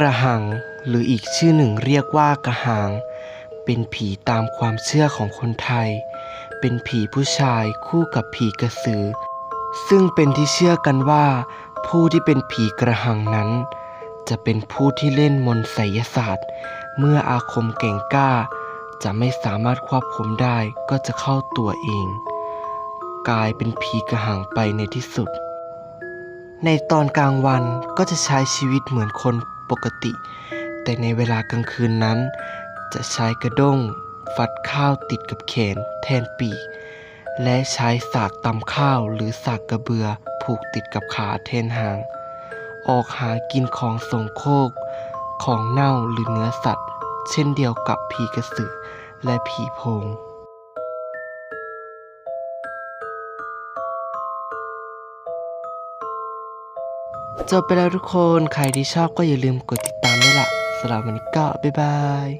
กระหัง หรืออีกชื่อหนึ่งเรียกว่ากระหัง เป็นผีตามความเชื่อของคนไทย เป็นผีผู้ชายคู่กับผีกระสือ ซึ่งเป็นที่เชื่อกันว่า ผู้ที่เป็นผีกระหังนั้น จะเป็นผู้ที่เล่นมนต์ไสยศาสตร์ เมื่ออาคมเก่งกล้า จะไม่สามารถควบคุมได้ก็จะเข้าตัวเอง กลายเป็นผีกระหังไปในที่สุดในตอนกลางวันก็จะใช้ชีวิตเหมือนคน ปกติ แต่ในเวลากลางคืนนั้น จะใช้กระด้งฟัดข้าวติดกับแขนแทนปีก และใช้สากตำข้าวหรือสากกระเบือผูกติดกับขาแทนหาง ออกหากินของสงโคก ของเน่าหรือเนื้อสัตว์ เช่นเดียวกับผีกระสือและผีโพง จบไปแล้วทุกคน ใครที่ชอบก็อย่าลืมกดติดตามด้วยล่ะสำหรับวันนี้ก็บ๊ายบาย